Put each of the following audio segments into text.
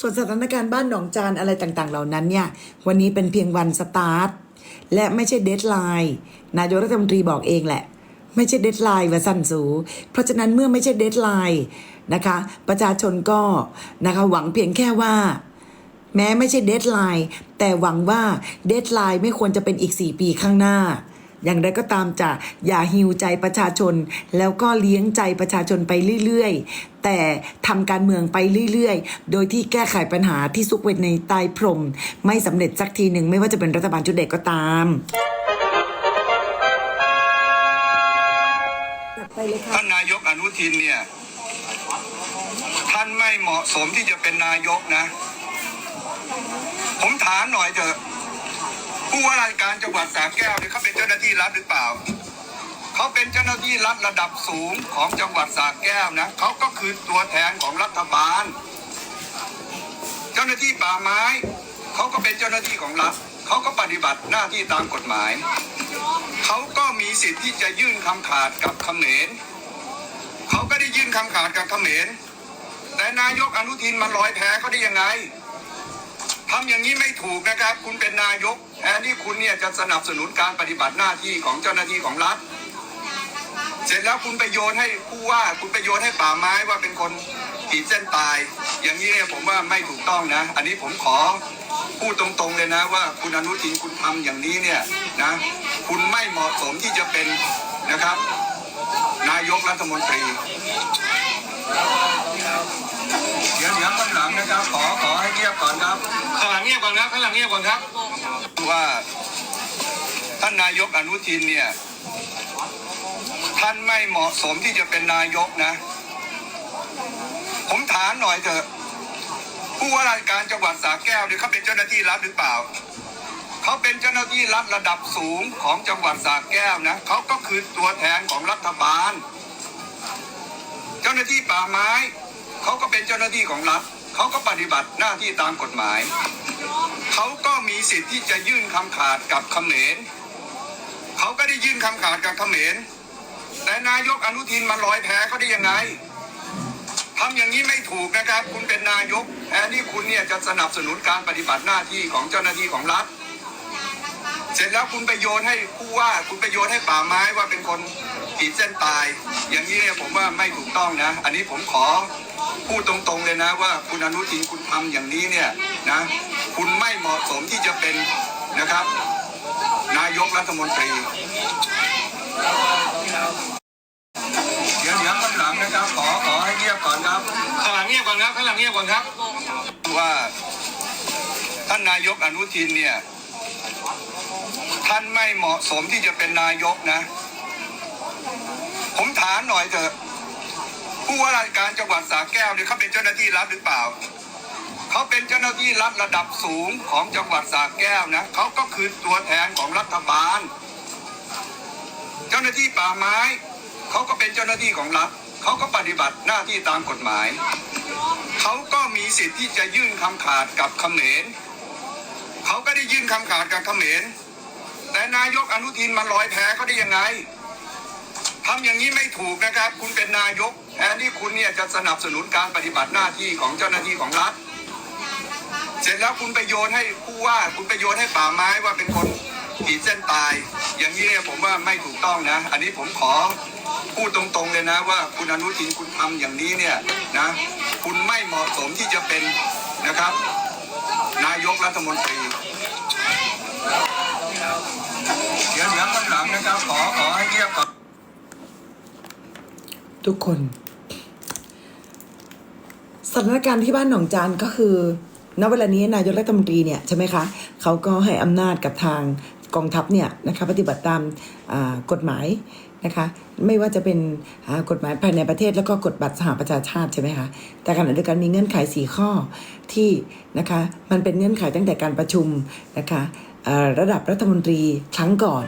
ส่วนสถานการณ์บ้านหนองจานอะไรต่างๆ เหล่านั้นเนี่ยวันนี้เป็นเพียงวันสตาร์ทและไม่ใช่เดทไลน์นายกรัฐมนตรีบอกเองแหละ ไม่ใช่เดทไลน์ว่าสั้นสู เพราะฉะนั้นเมื่อไม่ใช่เดทไลน์นะคะ ประชาชนก็นะคะหวังเพียงแค่ว่า แม้ไม่ใช่เดทไลน์แต่หวังว่าเดทไลน์ไม่ควรจะเป็นอีก 4 ปีข้างหน้า อย่างไรก็ตามจะอย่าหิวใจประชาชน แล้วก็เลี้ยงใจประชาชนไปเรื่อยๆ แต่ทำการเมืองไปเรื่อยๆ โดยที่แก้ไขปัญหาที่ซุกไว้ในใต้พรม ไม่สำเร็จสักทีหนึ่งไม่ว่าจะเป็นรัฐบาลชุดเด็กก็ตามท่านนายกอนุทินเนี่ย ท่านไม่เหมาะสมที่จะเป็นนายกนะ ผมถามหน่อยเถอะ ผู้ว่าราชการจังหวัดสระแก้วเนี่ยเขาเป็นเจ้าหน้าที่รัฐหรือเปล่า เขาเป็นเจ้าหน้าที่รัฐระดับสูงของจังหวัดสระแก้วนะเขาก็คือตัวแทนของรัฐบาล เจ้าหน้าที่ป่าไม้เขาก็เป็นเจ้าหน้าที่ของรัฐเขาก็ปฏิบัติหน้าที่ตามกฎหมาย เขาก็มีสิทธิ์ที่จะยื่นคำขาดกับเขมรเขาก็ได้ยื่นคำขาดกับเขมรแต่นายกอนุทินมันลอยแพเขาได้ยังไง ทำอย่างนี้ไม่ถูกนะครับ คุณเป็นนายกแทนที่คุณเนี่ยจะสนับสนุนการปฏิบัติหน้าที่ของเจ้าหน้าที่ของรัฐ เสร็จแล้วคุณไปโยนให้ผู้ว่า คุณไปโยนให้ป่าไม้ว่าเป็นคนขีดเส้นตาย อย่างนี้เนี่ยผมว่าไม่ถูกต้องนะ อันนี้ผมขอพูดตรงๆเลยนะว่าคุณอนุทินคุณทำอย่างนี้เนี่ยนะคุณไม่เหมาะสมที่จะเป็นนะครับ นายกรัฐมนตรีเดี๋ยวเดี๋ยวข้างหลังนะครับ ขอขอให้เงียบก่อน ก่อนครับข้างหลังเงียบก่อนครับว่าท่านนายกอนุทินเนี่ย ท่านไม่เหมาะสมที่จะเป็นนายกนะ ผมถามหน่อยเถอะ ผู้ว่าราชการจังหวัดสระแก้วเนี่ยเขาเป็นเจ้าหน้าที่รัฐหรือเปล่าเขาเป็นเจ้าหน้าที่รัฐระดับสูงของจังหวัดสระแก้วนะเขาก็คือตัวแทนของรัฐบาล เจ้าหน้าที่ป่าไม้เขาก็เป็นเจ้าหน้าที่ของรัฐ เขาก็ปฏิบัติหน้าที่ตามกฎหมาย เขาก็มีสิทธิ์ที่จะยื่นคำขาดกับเขมรเขาก็ได้ยื่นคำขาดกับเขมรแต่นายกอนุทินมันลอยแพ้เขาได้ยังไงทำอย่างนี้ไม่ถูกนะครับ คุณเป็นนายกแทนที่คุณเนี่ยจะสนับสนุนการปฏิบัติหน้าที่ของเจ้าหน้าที่ของรัฐ เสร็จแล้วคุณไปโยนให้ผู้ว่า คุณไปโยนให้ป่าไม้ว่าเป็นคนขีดเส้นตาย อย่างนี้เนี่ยผมว่าไม่ถูกต้องนะ อันนี้ผมขอ พูดตรงๆเลยนะว่าคุณอนุทินคุณทำอย่างนี้เนี่ยนะคุณไม่เหมาะสมที่จะเป็นนะครับ นายกรัฐมนตรีเดี๋ยวเดี๋ยวข้างหลังนะครับ ขอขอให้เงียบก่อนครับข้างหลังเงียบก่อนครับข้างหลังเงียบก่อนครับ ว่าท่านนายกอนุทินเนี่ยท่านไม่เหมาะสมที่จะเป็นนายกนะ ผมถามหน่อยเถอะ ผู้ว่าราชการจังหวัดสระแก้วเนี่ยเขาเป็นเจ้าหน้าที่รัฐหรือเปล่าเขาเป็นเจ้าหน้าที่รัฐระดับสูงของจังหวัดสระแก้วนะเขาก็คือตัวแทนของรัฐบาล เจ้าหน้าที่ป่าไม้เขาก็เป็นเจ้าหน้าที่ของรัฐเขาก็ปฏิบัติหน้าที่ตามกฎหมายเขาก็มีสิทธิ์ที่จะยื่นคำขาดกับเขมรเขาก็ได้ยื่นคำขาดกับเขมรแต่นายกอนุทินมันลอยแพเขาได้ยังไง ทำอย่างนี้ไม่ถูกนะครับ คุณเป็นนายกแทนที่คุณเนี่ยจะสนับสนุนการปฏิบัติหน้าที่ของเจ้าหน้าที่ของรัฐ เสร็จแล้วคุณไปโยนให้ผู้ว่า คุณไปโยนให้ป่าไม้ว่าเป็นคนขีดเส้นตาย อย่างนี้เนี่ยผมว่าไม่ถูกต้องนะ อันนี้ผมขอพูดตรงๆเลยนะว่าคุณอนุทินคุณทำอย่างนี้เนี่ยนะ คุณไม่เหมาะสมที่จะเป็นนะครับ นายกรัฐมนตรีเดี๋ยวเดี๋ยวข้างหลังนะครับขอขอให้เงียบก่อน ทุกคนสถานการณ์ที่บ้านหนองจานก็คือณเวลานี้นายกรัฐมนตรีเนี่ยใช่ไหมคะเขาก็ให้อำนาจกับทางกองทัพเนี่ยนะคะปฏิบัติตามกฎหมายนะคะไม่ว่าจะเป็นกฎหมายภายในประเทศแล้วก็กฎบัตรสหประชาชาติใช่ไหมคะแต่ขณะเดียวกันมีเงื่อนไขสีข้อที่นะคะมันเป็นเงื่อนไขตั้งแต่การประชุมนะคะระดับรัฐมนตรีครั้งก่อน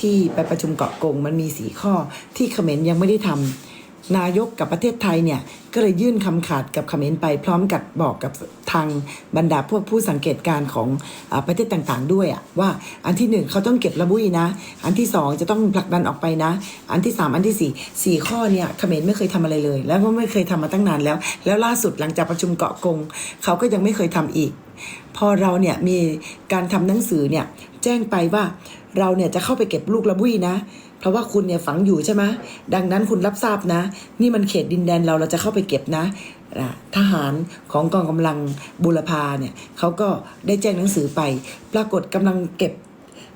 ที่ไปประชุมเกาะกงมันมีสีข้อที่เขมรยังไม่ได้ทำ นายกกับประเทศไทยเนี่ยก็เลยยื่นคำขาดกับเขมรไป พร้อมกับบอกกับทางบรรดาพวกผู้สังเกตการณ์ของอประเทศต่างๆ ด้วยอะว่าอันที่หนึ่งเขาต้องเก็บระบุยนะ อันที่สองจะต้องผลักดันออกไปนะ อันที่สามอันที่สี่สี่ข้อเนี่ยเขมรไม่เคยทำอะไรเลย แล้วก็ไม่เคยทำมาตั้งนานแล้ว แล้วล่าสุดหลังจากประชุมเกาะกงเขาก็ยังไม่เคยทำอีก พอเราเนี่ยมีการทำหนังสือเนี่ยแจ้งไปว่าเราเนี่ยจะเข้าไปเก็บลูกระบุยนะ เพราะว่าคุณเนี่ยฝังอยู่ใช่ไหมดังนั้นคุณรับทราบนะ นี่มันเขตดินแดนเราเราจะเข้าไปเก็บนะทหารของกองกำลังบุรพาเนี่ยเขาก็ได้แจ้งหนังสือไป ปรากฏกำลังเก็บ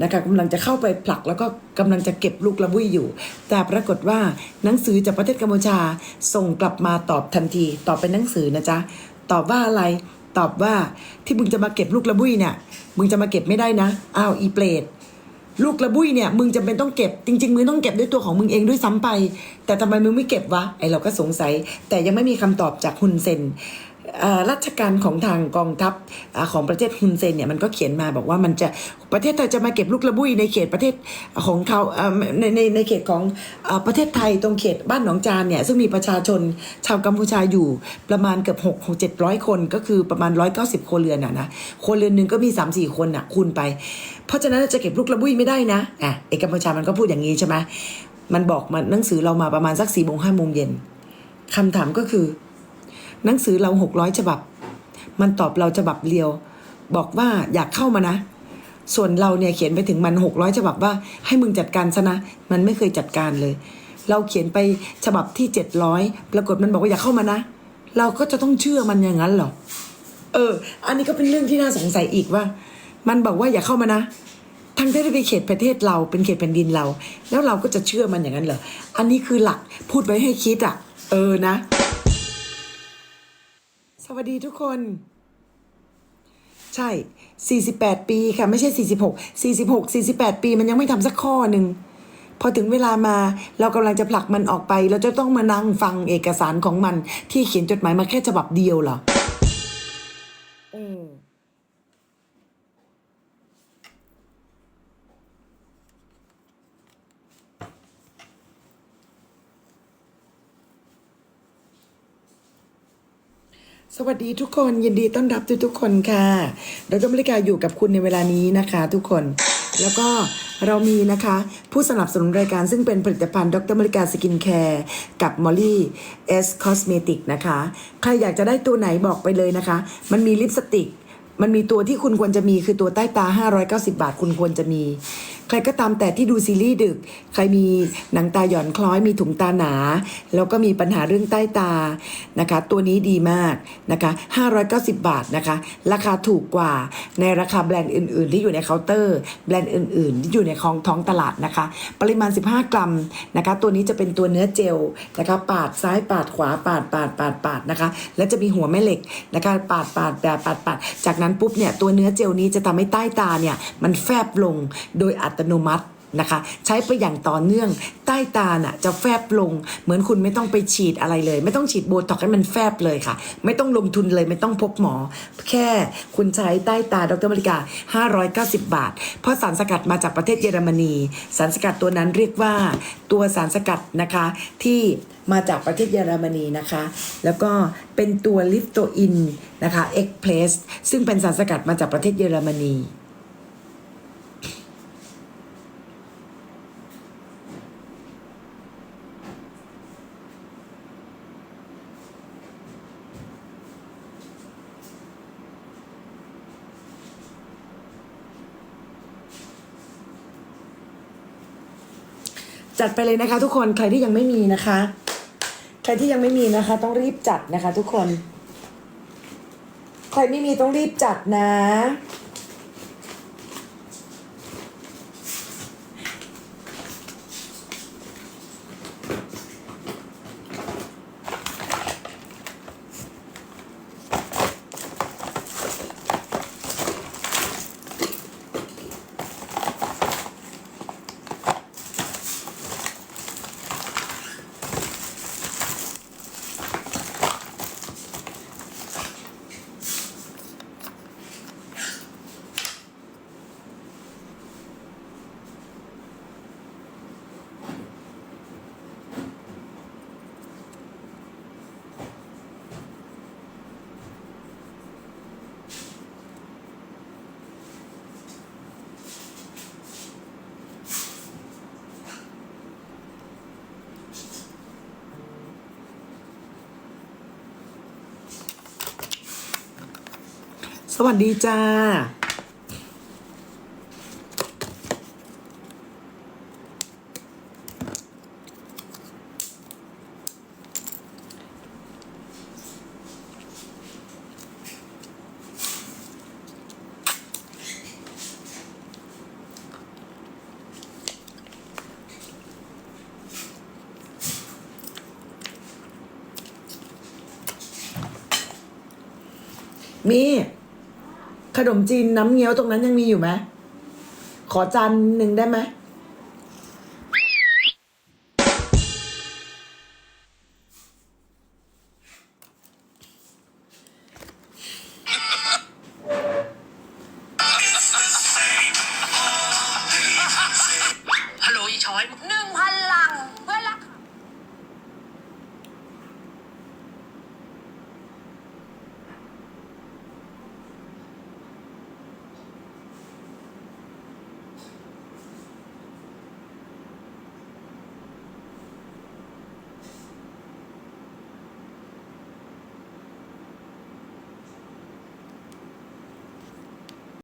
นะคะกำลังจะเข้าไปผลักแล้วก็กำลังจะเก็บลูกระบุยอยู่ แต่ปรากฏว่าหนังสือจากประเทศกัมพูชาส่งกลับมาตอบทันที ตอบเป็นหนังสือนะจ๊ะตอบว่าอะไรตอบว่าที่มึงจะมาเก็บลูกระบุยเนี่ยมึงจะมาเก็บไม่ได้นะอ้าวอีเปรต ลูกระบุยเนี่ยมึงจำเป็นต้องเก็บ จริง ๆ มึงต้องเก็บด้วยตัวของมึงเองด้วยซ้ำไป แต่ทำไมมึงไม่เก็บวะไอเราก็สงสัย แต่ยังไม่มีคำตอบจากฮุนเซน ราชการของทางกองทัพอของประเทศฮุนเซนเนี่ยมันก็เขียนมาบอกว่ามันจะประเทศไทยจะมาเก็บลูกระบุยในเขตประเทศของเขาในในในเขตของอประเทศไทยตรงเขตบ้านหนองจานเนี่ยซึ่งมีประชาชนชาวกัมพูชาอยู่ประมาณเกือบหกหกเจ็ดร้อยคนก็คือประมาณร้อยเก้าสิบครัวเรือนอะนะครัวเรือนหนึ่งก็มีสามสี่คนอะคูณไป เพราะฉะนั้นจะเก็บลูกระบุยไม่ได้นะอะเอกกัมพูชามันก็พูดอย่างนี้ใช่ไหมมันบอกมาหนังสือเรามาประมาณสักสี่โมงห้าโมงเย็นคำถามก็คือ หนังสือเราหกร้อยฉบับ มันตอบเราฉบับเดียว บอกว่าอยากเข้ามานะ ส่วนเราเนี่ยเขียนไปถึงมันหกร้อยฉบับว่าให้มึงจัดการซะนะ มันไม่เคยจัดการเลย เราเขียนไปฉบับที่เจ็ดร้อยปรากฏมันบอกว่าอยากเข้ามานะ เราก็จะต้องเชื่อมันอย่างนั้นเหรอ เออ อันนี้ก็เป็นเรื่องที่น่าสงสัยอีกว่า มันบอกว่าอย่าเข้ามานะทั้งที่ได้เป็นเขตประเทศเราเป็นเขตแผ่นดินเรา แล้วเราก็จะเชื่อมันอย่างนั้นเหรอ อันนี้คือหลักพูดไว้ให้คิดอะ เออนะ สวัสดีทุกคน ใช่ 48 ปีค่ะ ไม่ใช่ 46 46 48 ปีมันยังไม่ทำสักข้อหนึ่ง พอถึงเวลามาเรากำลังจะผลักมันออกไป เราจะต้องมานั่งฟังเอกสารของมันที่เขียนจดหมายมาแค่ฉบับเดียวเหรอเอ สวัสดีทุกคนยินดีต้อนรับทุกทุกคนค่ะดรบริการอยู่กับคุณในเวลานี้นะคะ ทุกคน แล้วก็เรามีนะคะ ผู้สนับสนุนรายการซึ่งเป็นผลิตภัณฑ์ดรบริการสกินแคร์กับมอลลี่เอสคอสเมติกนะคะ ใครอยากจะได้ตัวไหนบอกไปเลยนะคะ มันมีลิปสติก มันมีตัวที่คุณควรจะมีคือตัวใต้ตา 590 บาท คุณควรจะมี ใครก็ตามแต่ที่ดูซีรีส์ดึก ใครมีหนังตาหย่อนคล้อยมีถุงตาหนา แล้วก็มีปัญหาเรื่องใต้ตานะคะ ตัวนี้ดีมากนะคะ 590 บาทนะคะ ราคาถูกกว่าในราคาแบรนด์อื่น ๆ ที่อยู่ในเคาน์เตอร์ แบรนด์อื่น ๆ ที่อยู่ในของท้องตลาดนะคะ ปริมาณ 15 กรัมนะคะ ตัวนี้จะเป็นตัวเนื้อเจลนะคะปาดซ้ายปาดขวาปาดปาดปาดปาดนะคะ แล้วจะมีหัวแม่เหล็กนะคะปาดปาดปาดปาดปาดจากนั้นปุ๊บเนี่ยตัวเนื้อเจลนี้จะทำให้ใต้ตาเนี่ยมันแฟบลงโดยอัตโนมัตินะคะ ใช้ไปอย่างต่อเนื่อง ใต้ตาน่ะจะแฟบลง เหมือนคุณไม่ต้องไปฉีดอะไรเลย ไม่ต้องฉีดโบท็อกให้มันแฟบเลยค่ะ ไม่ต้องลงทุนเลยไม่ต้องพบหมอ แค่คุณใช้ใต้ตาดรมริกา 590 บาท เพราะสารสกัดมาจากประเทศเยอรมนี สารสกัดตัวนั้นเรียกว่าตัวสารสกัดนะคะที่มาจากประเทศเยอรมนีนะคะ แล้วก็เป็นตัวลิฟโตอินนะคะเอ็กเพลสซึ่งเป็นสารสกัดมาจากประเทศเยอรมนี จัดไปเลยนะคะ ทุกคนใครที่ยังไม่มีนะคะ ใครที่ยังไม่มีนะคะ ต้องรีบจัดนะคะ ทุกคน ใครไม่มีต้องรีบจัดนะ สวัสดีจ้า มี ขนมจีนน้ำเงี้ยวตรงนั้นยังมีอยู่ไหมขอจานหนึ่งได้ไหม